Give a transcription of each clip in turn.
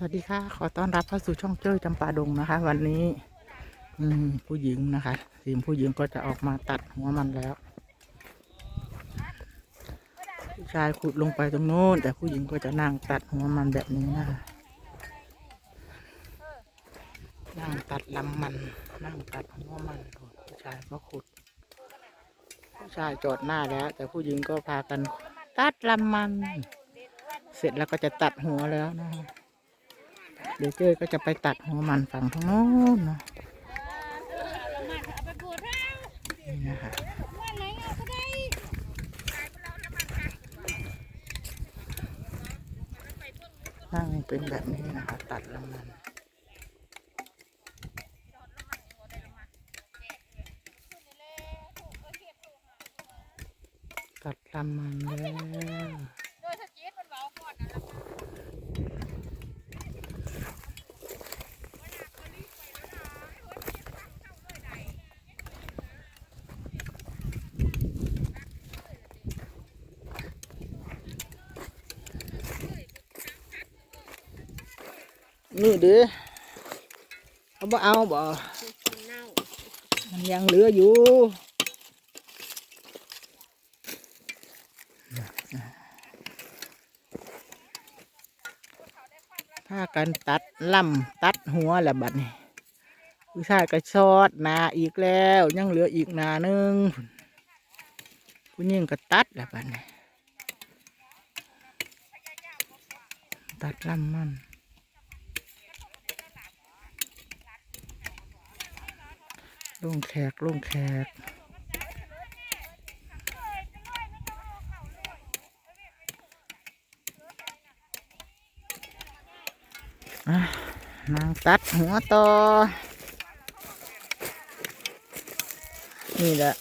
สวัสดีค่ะ ขอต้อนรับเข้าสู่ช่องเจ้ยจำปาดงนะคะ วันนี้ อืม ผู้หญิงนะคะทีมผู้หญิงก็จะออกมาตัดหัวมันแล้วผู้ชายขุดลงไปตรงโน้น แต่ผู้หญิงก็จะนั่งตัดหัวมันแบบนี้นะคะนั่งตัดลำมัน นั่งตัดหัวมันผู้ชายก็ขุด ผู้ชายจอดหน้าแล้ว แต่ผู้หญิงก็พากันตัดลำมัน เสร็จแล้วก็จะตัดหัวแล้วนะคะ เดี๋ยวเจ้ยก็จะไปตัดหัวมันฝั่งทางโน้นเนาะนี่นะคะนั่งเป็นแบบนี้นะคะ ตัดลำมันตัดลำมันแล้ว นี่เด้อเขาบ่เอาบ่มันยังเหลืออยู่ถ้ากันตัดลำตัดหัวแหละบัดนี้ผู้ชายก็ชอดนาอีกแล้ว ยังเหลืออีกนาหนึ่งผู้หญิงก็ตัดแหละบัดนี้ตัดลำมัน ลงแขกลงแขกอะนางตัดหัวต่อ นี่แหละ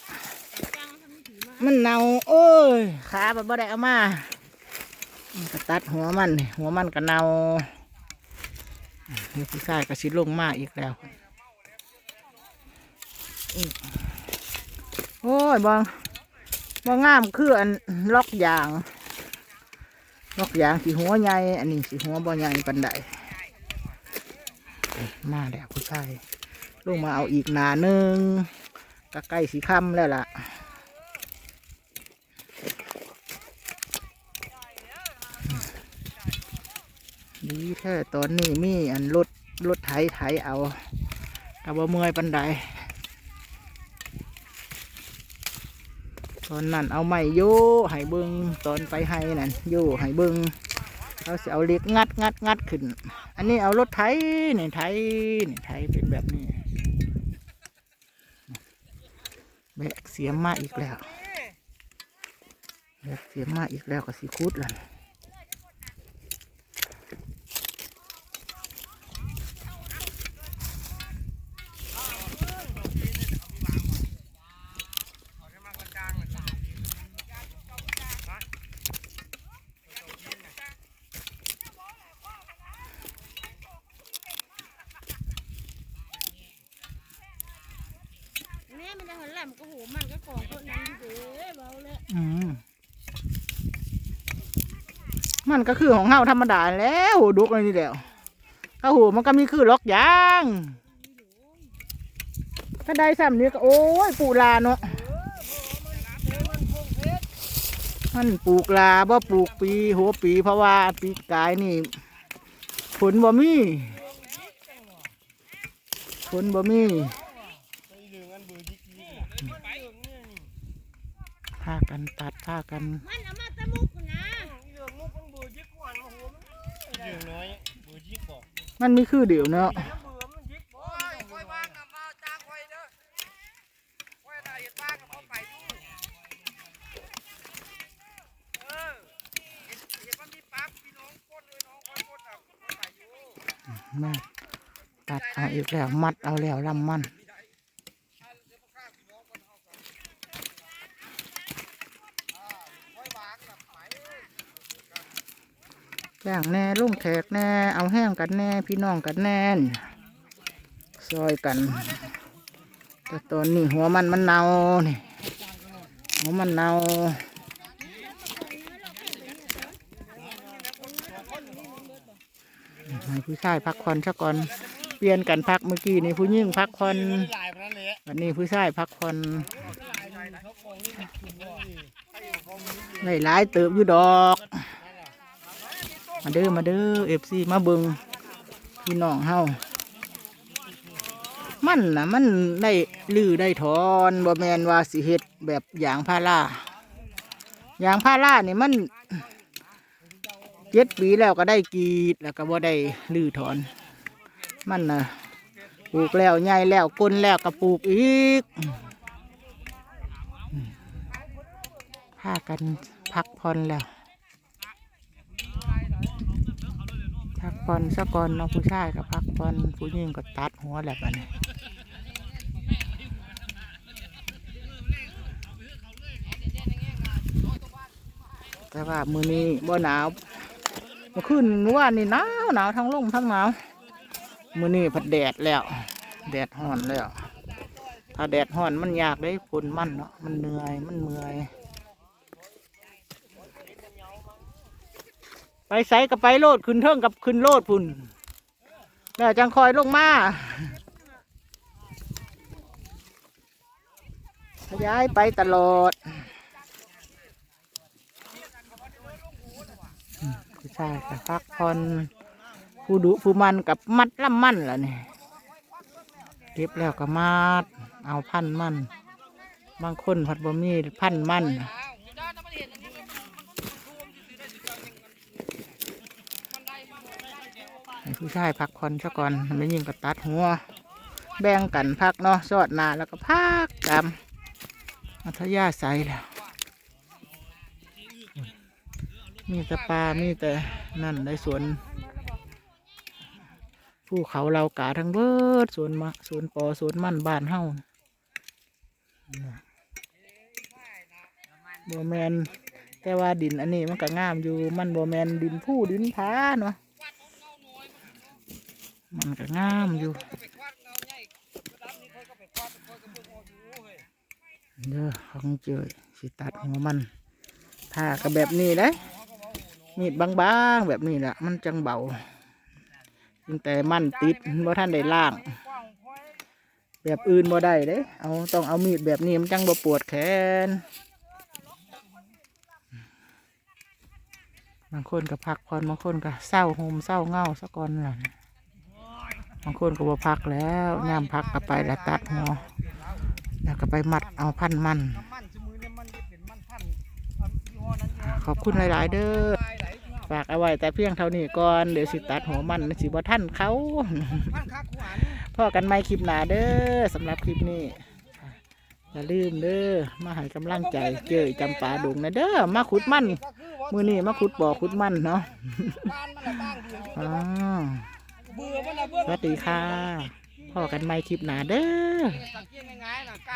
มันเน่าโอ้ย ขาแบบบ่ได้เอามาก็ตัดหัวมัน หัวมันก็เน่านี่ผู้ชายก็สิลงมากอีกแล้ว โอ้ยบองบองงามคืออันล็อกยาง ล็อกยางสีหัวใหญ่ อันนี้สีหัวบ่ใหญ่ปันใดมาแล้วผู้ชายลงมาเอาอีกหนาหนึ่งก็ใกล้สีค่ำแล้วล่ะดีแท้ตอนนี้มีอันรถรถไถไถเอากับว่าเมื่อยปันใด ตอนนั้นเอาไม้โย่ไห้เบิงตอนไปไห้นั่นโย่ไห้เบิงเขาจะเอาเหล็กงัดงัดงัดขึ้น อันนี้เอารถไถนี่ไถนี่ไถเป็นแบบนี้แบกเสียมมาอีกแล้วแบกเสียมมาอีกแล้วก็สีคุดแล้ว แม่มันจะหันหลังก็หูมันก็ของคนนั้นเด้อเบาเลย อืม มันก็คือของเฮาธรรมดาแล้วดุกอะไรนี่แหล้วข้าหูมันก็มีคือล็อกยางถ้าได้ซ้ำนี้ก็โอ้ยปูลาเนาะมันปลูกลาบ่ปลูกปีหัวปีเพราะว่าปีกายนี่ผลบ่มีผลบ่มีพากันตัดพากัน มันเอามาตะมุกนะมันมีคือเดี๋ยวเนาะมาตัดเอาอีกแล้ว มัดเอาแล้วลำมัน ย่างแน่ลุงแขกแน่ เอาแห้งกันแน่ พี่น้องกันแน่นซอยกัน แต่ตอนนี้หัวมันมันเน่านี่หัวมันเน่าให้ผู้ชายพักผ่อนซะก่อนเปลี่ยนกันพักเมื่อกี้นี่ผู้หญิงพักผ่อนอันเลยวันนี้ผู้ชายพักผ่อนหลายหลายเติบอยู่ดอก มาเด้อมาเด้อเอฟซีมาเบิงพี่น้องเฮามันนะมันได้ลือได้ถอนบ่แมนว่าสิเฮ็ดแบบอย่างพาราอย่างพารานี่มันเจ็ดปีแล้วก็ได้กีดแล้วก็บ่ได้ลือถอน มันนะปลูกแล้วใหญ่แล้วก้นแล้วก็ปลูกอีกพากันพักผ่อนแล้ว พักผ่อนสะก่อนเนาะผู้ชายก็พักผ่อนผู้หญิงก็ตัดหัวแหละบัดนี้แต่ว่ามือนี้บ่หนาวเมื่อคืนเมื่อวานนี่หนาวหนาวทั้งลมทั้งหนาวมือนี้พัดแดดแล้ว แดดห่อนแล้ว ถ้าแดดห่อนมันยากได้ฝนมันเนาะมันเหนื่อยมันเมื่อย ไปใส่กับไปโลดขึ้นเทิงกับขึ้นโลดพุ่นแล้วจังคอยลงมาขยายไปตลอดผู้ชายกับพักผ่อนผู้ดุผู้มันกับมัดล่ำมันล่ะนี่เก็บแล้วก็มัด เอาพันมัน บางคนผัดบะหมี่พันมัน ให้ ผู้ชายพักผ่อนซะก่อนไม่ยิงก็ตัดหัว แบ่งกันพักเนาะสอดนาแล้วก็พักตามอัธยาศัยแล้ว มีแต่ปลามีแต่นั่นในสวนภูเขาเรากาทั้งเบิดสวนมะสวนปอสวนมั่นบ้านเฮาโบแมนแต่ว่าดินอันนี้มันก็งามอยู่มันโบแมนดินผู้ดินผาเนาะ มันก็งามอยู่เด้อของเจยสิตัดหัวมันผ่าก็แบบนี้เลยมีดบางๆแบบนี้แหละมันจังเบาตั้งแต่มันติดบ่ท่านได้ล่าง แบบอื่นบ่ได้เด้เอาต้องเอามีดแบบนี้มันจังบ่ปวดแขนบางคนก็พักผ่อนบางคนก็เศร้าโฮมเศร้าเงาสะก่อนหลังางคนก็บ่พักแล้วย่ามพักก็ไปแล้วตัดหัวแล้วก็ไปมัดเอาพันมันขอบคุณหลาย ๆ เด้อฝากเอาไว้แต่เพียงเท่านี้ก่อนเดี๋ยวสิตัดหัวมันสิบ่ท่านเขาพ่อกันไม่คลิปหนาเด้อสำหรับคลิปนี้อย่าลืมเด้อมาให้กำลังใจเจอจำปาดงนะเด้อมาขุดมันมือนี้มาขุดบ่อขุดมันเนาะอยู่อ๋ สวัสดีค่ะพอกันไม่คลิปหนาเด้อ